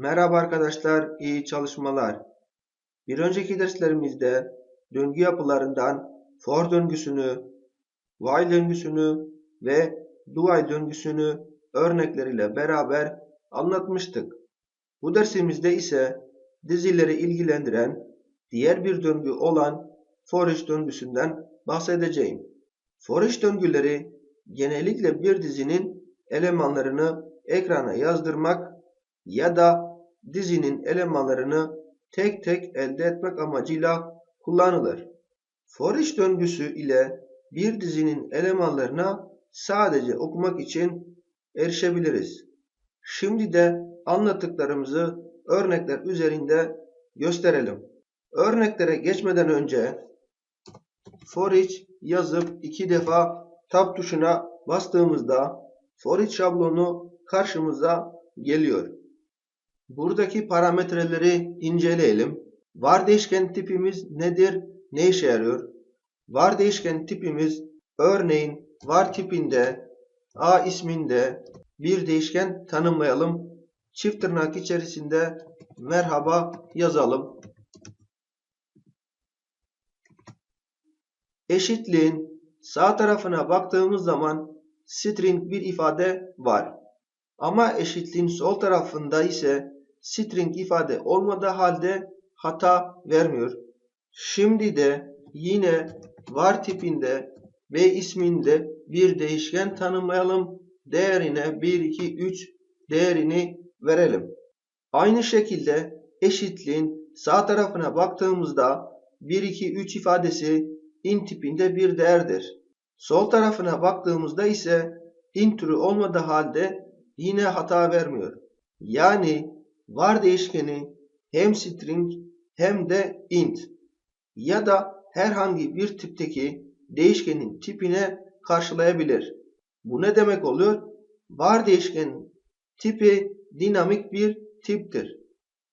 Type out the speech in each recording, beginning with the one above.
Merhaba arkadaşlar, iyi çalışmalar. Bir önceki derslerimizde döngü yapılarından for döngüsünü, while döngüsünü ve do while döngüsünü örnekleriyle beraber anlatmıştık. Bu dersimizde ise dizileri ilgilendiren diğer bir döngü olan for each döngüsünden bahsedeceğim. For each döngüleri genellikle bir dizinin elemanlarını ekrana yazdırmak ya da dizinin elemanlarını tek tek elde etmek amacıyla kullanılır. For each döngüsü ile bir dizinin elemanlarına sadece okumak için erişebiliriz. Şimdi de anlattıklarımızı örnekler üzerinde gösterelim. Örneklere geçmeden önce for each yazıp iki defa tab tuşuna bastığımızda for each şablonu karşımıza geliyor. Buradaki parametreleri inceleyelim. Var değişken tipimiz nedir? Ne işe yarıyor? Var değişken tipimiz örneğin var tipinde A isminde bir değişken tanımlayalım. Çift tırnak içerisinde merhaba yazalım. Eşitliğin sağ tarafına baktığımız zaman string bir ifade var. Ama eşitliğin sol tarafında ise string ifade olmadığı halde hata vermiyor. Şimdi de yine var tipinde ve isminde bir değişken tanımlayalım. Değerine 1, 2, 3 değerini verelim. Aynı şekilde eşitliğin sağ tarafına baktığımızda 1, 2, 3 ifadesi int tipinde bir değerdir. Sol tarafına baktığımızda ise int türü olmadığı halde yine hata vermiyor. Yani var değişkeni hem string hem de int ya da herhangi bir tipteki değişkenin tipine karşılayabilir. Bu ne demek oluyor? Var değişkenin tipi dinamik bir tiptir.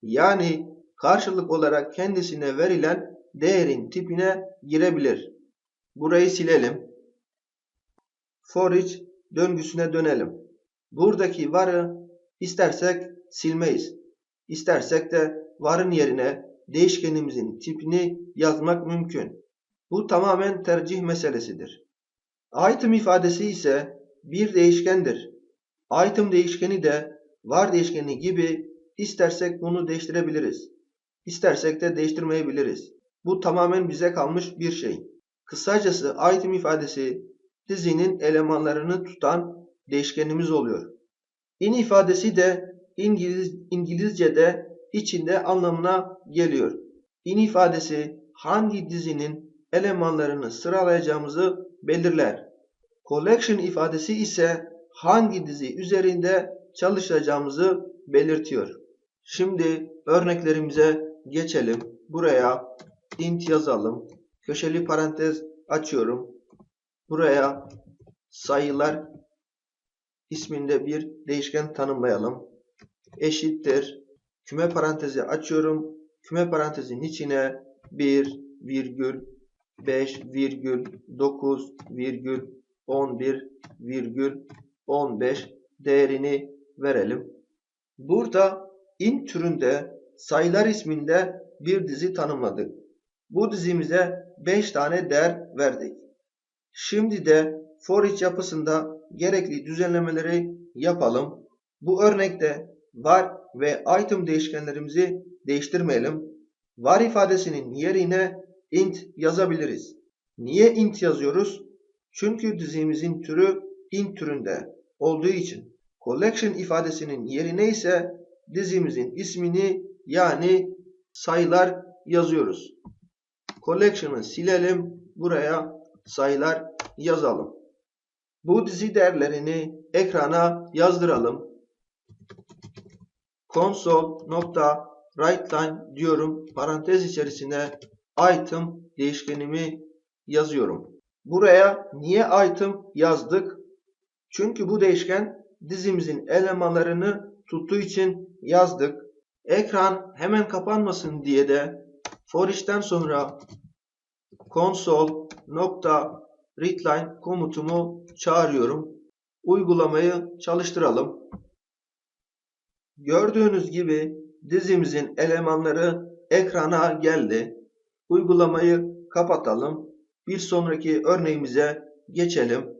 Yani karşılık olarak kendisine verilen değerin tipine girebilir. Burayı silelim. For each döngüsüne dönelim. Buradaki varı istersek silmeyiz. İstersek de varın yerine değişkenimizin tipini yazmak mümkün. Bu tamamen tercih meselesidir. Item ifadesi ise bir değişkendir. Item değişkeni de var değişkeni gibi istersek bunu değiştirebiliriz. İstersek de değiştirmeyebiliriz. Bu tamamen bize kalmış bir şey. Kısacası item ifadesi dizinin elemanlarını tutan değişkenimiz oluyor. In ifadesi de İngiliz, İngilizce'de içinde anlamına geliyor. In ifadesi hangi dizinin elemanlarını sıralayacağımızı belirler. Collection ifadesi ise hangi dizi üzerinde çalışacağımızı belirtiyor. Şimdi örneklerimize geçelim. Buraya int yazalım. Köşeli parantez açıyorum. Buraya sayılar isminde bir değişken tanımlayalım. Eşittir. Küme parantezi açıyorum. Küme parantezin içine 1 virgül 5 virgül 9 virgül 11 virgül 15 değerini verelim. Burada int türünde sayılar isminde bir dizi tanımladık. Bu dizimize 5 tane değer verdik. Şimdi de for each yapısında gerekli düzenlemeleri yapalım. Bu örnekte var ve item değişkenlerimizi değiştirmeyelim. Var ifadesinin yerine int yazabiliriz. Niye int yazıyoruz? Çünkü dizimizin türü int türünde olduğu için. Collection ifadesinin yerine ise dizimizin ismini yani sayılar yazıyoruz. Collection'ı silelim. Buraya sayılar yazalım. Bu dizi değerlerini ekrana yazdıralım. Console writeLine diyorum. Parantez içerisine item değişkenimi yazıyorum. Buraya niye item yazdık? Çünkü bu değişken dizimizin elemanlarını tuttuğu için yazdık. Ekran hemen kapanmasın diye de for each'ten sonra console nokta readline komutumu çağırıyorum. Uygulamayı çalıştıralım. Gördüğünüz gibi dizimizin elemanları ekrana geldi. Uygulamayı kapatalım. Bir sonraki örneğimize geçelim.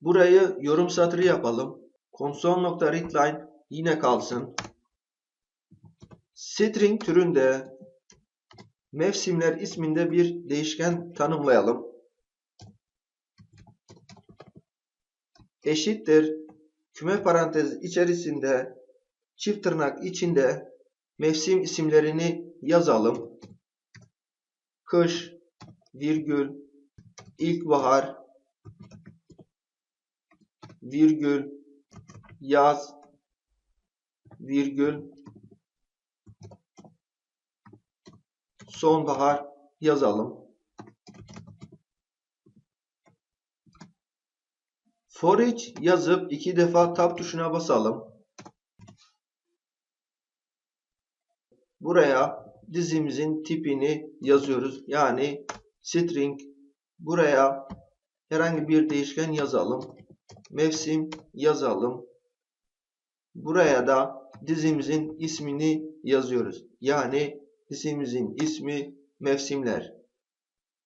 Burayı yorum satırı yapalım. Console.readline yine kalsın. String türünde mevsimler isminde bir değişken tanımlayalım. Eşittir küme parantezi içerisinde çift tırnak içinde mevsim isimlerini yazalım. Kış, virgül, ilkbahar, virgül, yaz, virgül, sonbahar yazalım. For each yazıp iki defa tab tuşuna basalım. Buraya dizimizin tipini yazıyoruz. Yani string. Buraya herhangi bir değişken yazalım. Mevsim yazalım. Buraya da dizimizin ismini yazıyoruz. Yani dizimizin ismi mevsimler.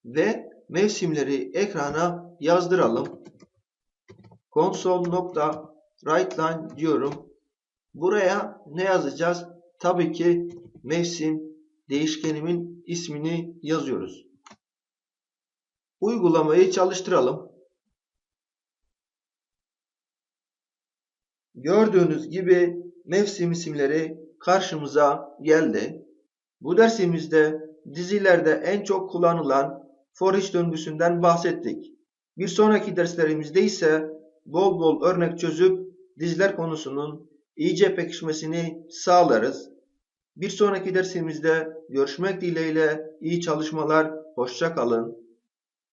Ve mevsimleri ekrana yazdıralım. Console.writeLine diyorum. Buraya ne yazacağız? Tabii ki mevsim değişkenimin ismini yazıyoruz. Uygulamayı çalıştıralım. Gördüğünüz gibi mevsim isimleri karşımıza geldi. Bu dersimizde dizilerde en çok kullanılan for each döngüsünden bahsettik. Bir sonraki derslerimizde ise bol bol örnek çözüp diziler konusunun iyice pekişmesini sağlarız. Bir sonraki dersimizde görüşmek dileğiyle iyi çalışmalar, hoşça kalın.